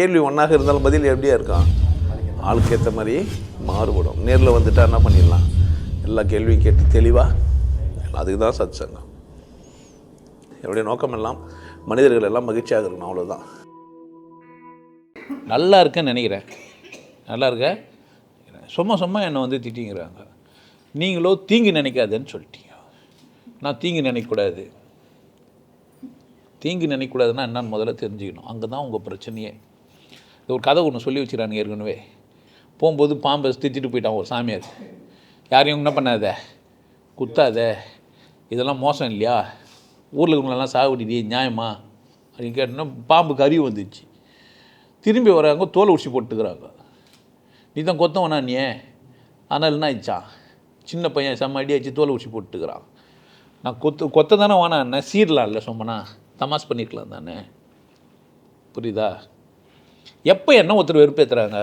கேள்வி ஒன்றாக இருந்தாலும் பதில் எப்படியா இருக்கான் ஆளுக்கு ஏற்ற மாதிரி மாறுபடும். நேரில் வந்துட்டா என்ன பண்ணிடலாம்? எல்லா கேள்வியும் கேட்டு தெளிவாக அதுக்கு தான் சத் சங்கம் என்னுடைய நோக்கம் எல்லாம் மனிதர்கள் எல்லாம் மகிழ்ச்சியாக இருக்கணும் அவ்வளோதான் நல்லா இருக்கேன்னு நினைக்கிறேன். நல்லா இருக்க? சும்மா சும்மா என்னை வந்து திட்டிங்கிறாங்க. நீங்களோ தீங்கு நினைக்காதுன்னு சொல்லிட்டீங்க. நான் தீங்கு நினைக்கக்கூடாது. தீங்கு நினைக்கக்கூடாதுன்னா என்னன்னு முதல்ல தெரிஞ்சுக்கணும். அங்கே தான் உங்கள் பிரச்சனையே. ஒரு கதை ஒன்று சொல்லி வச்சுக்கிறாங்க ஏற்கனவே. போகும்போது பாம்பை திச்சிட்டு போயிட்டான் ஒரு சாமியார். யாரையும் என்ன பண்ணாத? குத்தாத? இதெல்லாம் மோசம் இல்லையா? ஊரில் இருக்கவங்களெல்லாம் சாகுடிடி நியாயமா? அப்படின்னு கேட்டோன்னா பாம்புக்கு அறிவு வந்துச்சு. திரும்பி வராங்க தோலை உடிச்சு போட்டுக்கிறாங்க. நீ தான் கொத்தவனா நீ? ஆனால் என்ன ஆயிடுச்சான் சின்ன பையன் செம்ம அடி ஆச்சு தோலை உடிச்சு போட்டுக்கிறான். நான் கொத்து கொத்த தானே வேணாம் சீரலாம் இல்லை சொம்மனா. தமாஸ் பண்ணிக்கலாம் தானே? புரியுதா? எப்போ என்ன ஒருத்தர் வெறுப்பேற்றுறாங்க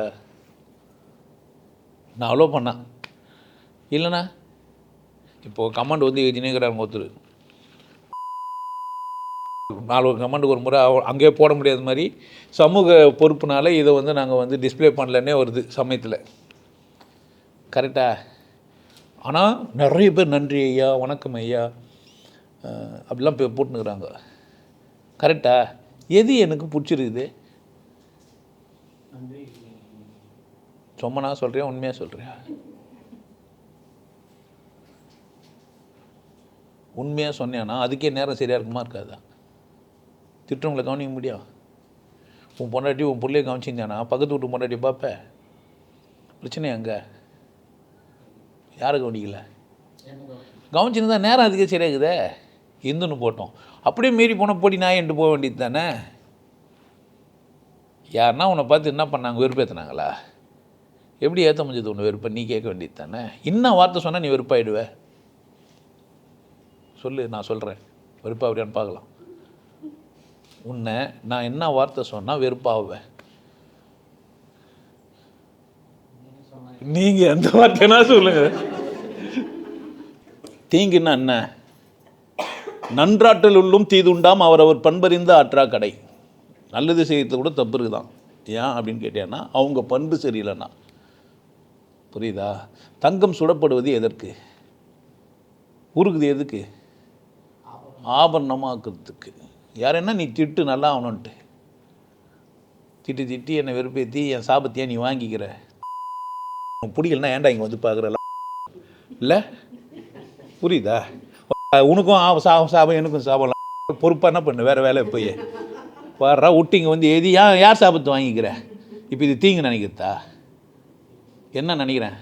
நான் அவ்வளோ பண்ணேன் இல்லைண்ணா இப்போது கமெண்ட் வந்து எழுதினேங்கிறாங்க ஒருத்தர். நாலு கமாண்டுக்கு ஒரு முறை அங்கேயே போட முடியாத மாதிரி சமூக பொறுப்புனால இதை வந்து நாங்கள் வந்து டிஸ்ப்ளே பண்ணலன்னே வருது சமயத்தில். கரெக்டாக ஆனால் நிறைய பேர் நன்றி ஐயா வணக்கம் ஐயா அப்படிலாம் போய் போட்டுனுக்குறாங்க. கரெக்டாக எது எனக்கு பிடிச்சிருக்குது? சும்மா சொல்கிறேன் உண்மையாக சொல்கிறேன் உண்மையாக சொன்னேன்னா அதுக்கே நேரம் சரியாக இருக்குமா இருக்காதா? திட்டவங்களை கவனிக்க முடியும் உன் பொண்டாட்டி உன் பிள்ளைய கவனிச்சிருந்தானா? பக்கத்து வீட்டு பொண்டாட்டி பார்ப்ப. பிரச்சனை அங்கே யாரை கவனிக்கல? கவனிச்சிருந்தா நேரம் அதுக்கே சரியாகுதே? இந்துன்னு போட்டோம். அப்படியே மீறி போனால் போடி நாயன்ட்டு போக வேண்டியது தானே? யாருன்னா உன்னை பார்த்து என்ன பண்ணாங்க? வெறுப்பேற்றினாங்களா எப்படி ஏற்ற முடிஞ்சது உன்னை வெறுப்பை? நீ கேட்க வேண்டியது தானே? இன்னும் வார்த்தை சொன்னால் நீ வெறுப்பாயிடுவ? சொல்லு நான் சொல்கிறேன் வெறுப்பாவியான்னு பார்க்கலாம். உன்னை நான் என்ன வார்த்தை சொன்னால் வெறுப்பாகுவேன் நீங்கள் எந்த வார்த்தைனா சொல்லுங்க. தீங்குன்னா என்ன? நன்றாற்றல் உள்ளும் தீதுண்டாம் அவரவர் பண்பறிந்த ஆற்றா கடை நல்லது செய்யறது கூட தப்பு இருக்குதான். ஏன் அப்படின்னு கேட்டேன்னா அவங்க பண்பு சரியில்லைன்னா. புரியுதா? தங்கம் சுடப்படுவது எதற்கு? உருகுது எதுக்கு? ஆபரணமாக்குறதுக்கு. யார் என்ன நீ திட்டு நல்லா ஆகணுன்ட்டு திட்டு திட்டி என்னை வெறுப்பேற்றி என் சாபத்தையே நீ வாங்கிக்கிற. உனக்கு பிடிக்கலன்னா ஏன்டா இங்கே வந்து பார்க்குறல இல்லை? புரியுதா? உனக்கும் சாபம் சாபம் எனக்கும் சாபம் பொறுப்பாக என்ன பண்ணு? வேறு வேலை போய். வர்றா விட்டிங்க வந்து எது ஏன் யார் சாபத்து வாங்கிக்கிற? இப்போ இது தீங்கு நினைக்கிறதா என்ன நினைக்கிறேன்?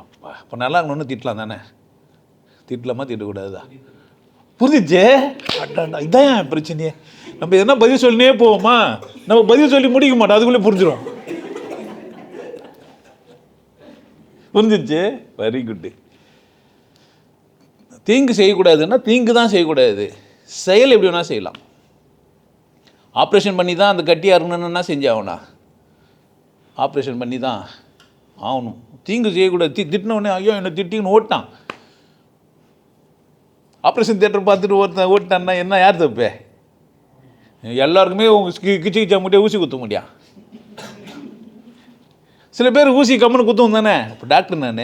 அப்பா இப்போ நல்லா இருக்கணும்னு திட்டலாம் தானே? திட்டலாமா திட்டக்கூடாதுதா புரிஞ்சிச்சு? அட்டாண்டா இதான் என் பிரச்சனையே? நம்ம எதனா பதில் சொல்லினே போவோமா? நம்ம பதில் சொல்லி முடிக்க மாட்டோம் அதுக்குள்ளே புரிஞ்சிடும் புரிஞ்சிச்சு? வெரி குட்டு தீங்கு செய்யக்கூடாதுன்னா தீங்கு தான் செய்யக்கூடாது. செயல் எப்படி வேணால் செய்யலாம். ஆப்ரேஷன் பண்ணி தான் அந்த கட்டி அருணன்னா செஞ்சாகணா ஆப்ரேஷன் பண்ணி தான் ஆகணும். தீங்கு செய்யக்கூடாது. தி திட்டினவுடனே ஐயோ என்னை திட்டின்னு ஓட்டான் ஆப்ரேஷன் தேட்டர் பார்த்துட்டு ஒருத்தன் ஓட்டான்னா என்ன யார் தப்பு? எல்லாருக்குமே உங்கள் கி- கிச்சு கிச்சா முடியா ஊசி குத்த முடியாது சில பேர் ஊசி கம்முன்னு குத்தும் தானே? இப்போ டாக்டர் நான்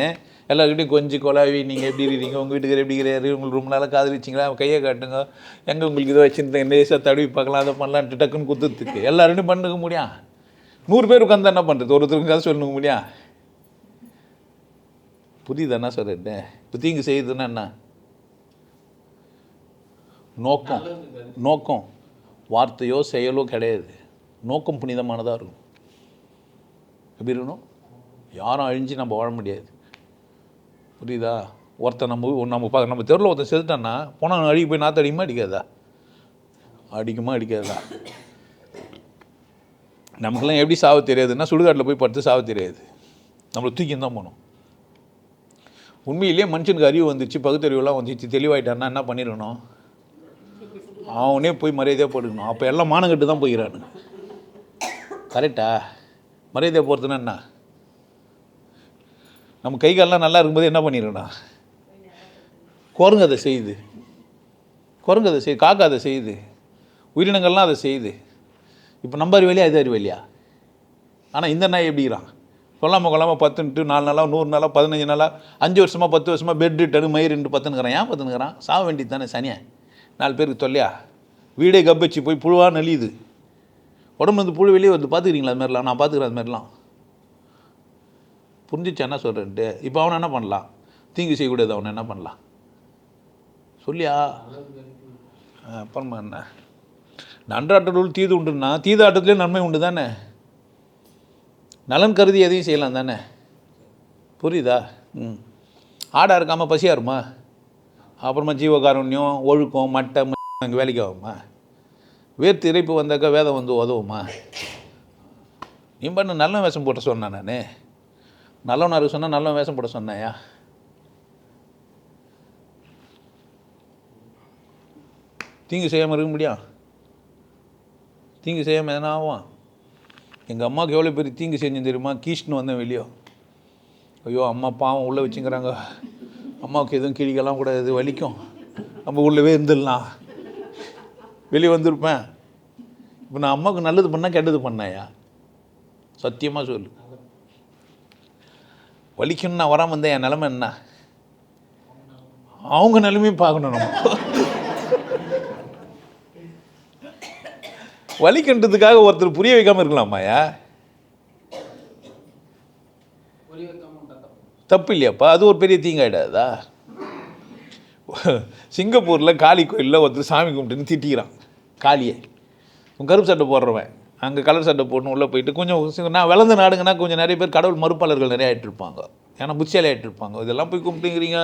எல்லாருக்கிட்டையும் கொஞ்சம் கொலாவி நீங்கள் எப்படி இருக்கீங்க உங்கள் வீட்டுக்கு எப்படி இருக்கிறாரு உங்களுக்கு ரொம்ப நாளாக காதலிச்சிங்களா கையை காட்டுங்க. எங்கே உங்களுக்கு இதை வச்சுருந்தேன் லேசாக தடவி பார்க்கலாம் அதை பண்ணலான்ட்டு டக்குன்னு குத்துறதுக்கு. எல்லாருமே பண்ணுக்க முடியும் நூறு பேர் உட்காந்து என்ன பண்ணுறது ஒருத்தருக்கு கதை சொல்லுங்க முடியும் புரியுது என்ன? சொல்கிறேன் இப்போ தீங்கு செய்யுதுன்னா என்ன? நோக்கம். நோக்கம். வார்த்தையோ செயலோ கிடையாது. நோக்கம் புனிதமானதாக இருக்கும். எப்படி இருக்கணும்? யாரும் அழிஞ்சு நம்ம வாழ முடியாது. புரியுதா? ஒருத்தன் நம்ம நம்ம பா நம்ம தெருவில் ஒருத்தன் செத்துட்டான்னா போனால் அடிக்க போய் நாற்று அடிக்குமா? அடிக்காதா? அடிக்குமா? அடிக்காதா? நமக்கெல்லாம் எப்படி சாவ தெரியாதுன்னா சுடுகாட்டில் போய் படுத்து சாவ தெரியாது. நம்மளை தூக்கி தான் போகணும். உண்மையிலேயே மனுஷனுக்கு அறிவு வந்துச்சு பகுத்தறிவுலாம் வந்துச்சு தெளிவாயிட்டான்னா என்ன பண்ணிடணும்? அவனே போய் மரியாதையாக போட்டுக்கணும். அப்போ எல்லாம் மானங்கட்டு தான் போயிடறானுங்க. கரெக்டா மரியாதையாக போகிறதுனா என்ன? நம்ம கை கால்லாம் நல்லா இருக்கும்போது என்ன பண்ணிடணும் குரங்கு அதை செய்யுது குரங்கு அதை செய்யுது காக்கா அதை செய்யுது உயிரினங்கள்லாம் அதை செய்யுது இப்போ நம்ம அறிவியலையா இது அறிவியலையா ஆனால் இந்த நாய் எப்படிங்கிறான் சொல்லாமல் கொள்ளாமல் பத்துன்ட்டு நாலு நாளாக நூறு நாளாக பதினஞ்சு நாளாக அஞ்சு வருஷமாக பத்து வருஷமாக பெட் டனு மயிரிட்டு பத்துனுங்கிறான் ஏன் பத்துனுக்கிறான் சாக வேண்டியது தானே சனியா? நாலு பேருக்கு தொல்லையா? வீடே கப்பச்சு போய் புழுவாக நலியுது. உடம்பு வந்து புழு வெளியே வந்து பார்த்துக்கிறீங்களா அது மாதிரிலாம்? நான் பார்த்துக்கிறேன் அது மாதிரிலாம். புரிஞ்சிச்சு என்ன சொல்கிறேன்ட்டு இப்போ அவனை என்ன பண்ணலாம்? தீங்கு செய்யக்கூடாது அவனை என்ன பண்ணலாம்? சொல்லியா? அப்புறமா என்ன? நன்றாட்டல் தீது உண்டுன்னா தீதாட்டத்துலேயே நன்மை உண்டு தானே? நலன் கருதி எதையும் செய்யலாம் தானே? புரியுதா? ம். ஆடாக இருக்காமல் பசியாக இருமா அப்புறமா ஜீவகாருண்யம் ஒழுக்கம் மட்டை அங்கே வேலைக்கு ஆகுமா? வேர்த்து இறைப்பு வந்தாக்கா வேதம் வந்து உதவுமா? நீ பண்ண நல்ல வேஷம் போட்ட சொன்னேன் நான். நல்லவன் இருக்க சொன்னால் நல்லவன் வேஷம் போட சொன்னாயா தீங்கு செய்யாமல் இருக்க முடியும் தீங்கு செய்யாமல் எதனா ஆகும் எங்கள் அம்மாவுக்கு எவ்வளோ பெரிய தீங்கு செஞ்சு தெரியுமா? கீஷ்னு வந்தேன் வெளியோ. ஐயோ அம்மா பாவம் உள்ளே வச்சுங்கிறாங்க. அம்மாவுக்கு எதுவும் கிழிக்கலாம் கூட இது வலிக்கும்? நம்ம உள்ளவே இருந்துடலாம். வெளியே வந்திருப்பேன். இப்போ நான் அம்மாவுக்கு நல்லது பண்ணால் கெட்டது பண்ணாயா சத்தியமாக சொல்லு. வலிக்கணும்னு நான் வராமல் வந்தேன் என் நிலமை என்ன? அவங்க நிலைமையும் பார்க்கணும் நம்ம. வலிக்கின்றதுக்காக ஒருத்தர் புரிய வைக்காமல் இருக்கலாமாயா தப்பு இல்லையாப்பா? அது ஒரு பெரிய தீங்காயிடாதா சிங்கப்பூரில் காளி கோயிலில் ஒருத்தர் சாமி கும்பிட்டுன்னு திட்டிக்கிறான். காளியை. உன் கருப்பு சட்டை போடுறவன். அங்கே கலர் சட்டை போடணும் உள்ளே போயிட்டு கொஞ்சம் நான் வளர்ந்த நாடுங்கன்னா கொஞ்சம் நிறைய பேர் கடவுள் மறுப்பாளர்கள் நிறைய ஆயிட்டு இருப்பாங்க. ஏன்னா புத்தியாலே ஆகிட்டுருப்பாங்க இதெல்லாம் போய் கும்பிட்டுங்கிறீங்க.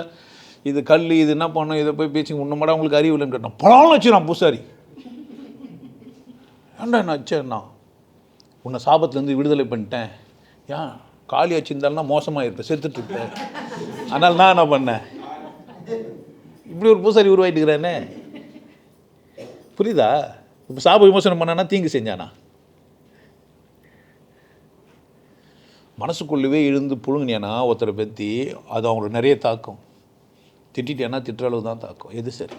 இது கல் இது என்ன பண்ணும் இதை போய் பேச்சு உன்னமாடா உங்களுக்கு அறிவு இல்லைன்னு கேட்டோம் பழம் வச்சுறான் பூசாரி. ஏன்டா என்ன அச்சேன்னா உன்னை சாபத்துலேருந்து விடுதலை பண்ணிட்டேன். ஏன்? காலி வச்சிருந்தாலும் மோசமாக இருப்பேன். செத்துட்ருப்பேன் அதனால் நான் என்ன பண்ணேன்? இப்படி ஒரு பூசாரி உருவாயிட்டுக்கிறேனே புரியுதா? இப்போ சாப விமர்சனம் பண்ணானா தீங்கு செஞ்சானா? மனசுக்குள்ளவே இருந்து புழுங்கினேன்னா ஒருத்தரை பற்றி அது அவங்களுக்கு நிறைய தாக்கும். திட்டிட்டேன்னா திட்டுற அளவு தான் தாக்கும். எது சரி?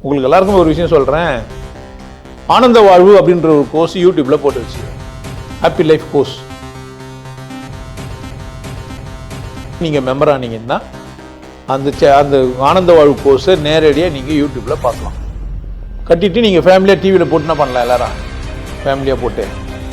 உங்களுக்கு எல்லாருக்கும் ஒரு விஷயம் சொல்கிறேன் ஆனந்த வாழ்வு அப்படின்ற ஒரு கோர்ஸ் யூடியூப்பில் போட்டு வச்சு ஹாப்பி லைஃப் கோர்ஸ் நீங்கள் மெம்பர் ஆனீங்கன்னா அந்த சே- அந்த ஆனந்த வாழ்வு கோர்ஸை நேரடியாக நீங்கள் யூடியூப்பில் பார்க்கலாம். கட்டிட்டு நீங்கள் ஃபேமிலியாக டிவியில் போட்டு என்ன பண்ணலாம் எல்லாரும். ஃபேமிலியாக போட்டு.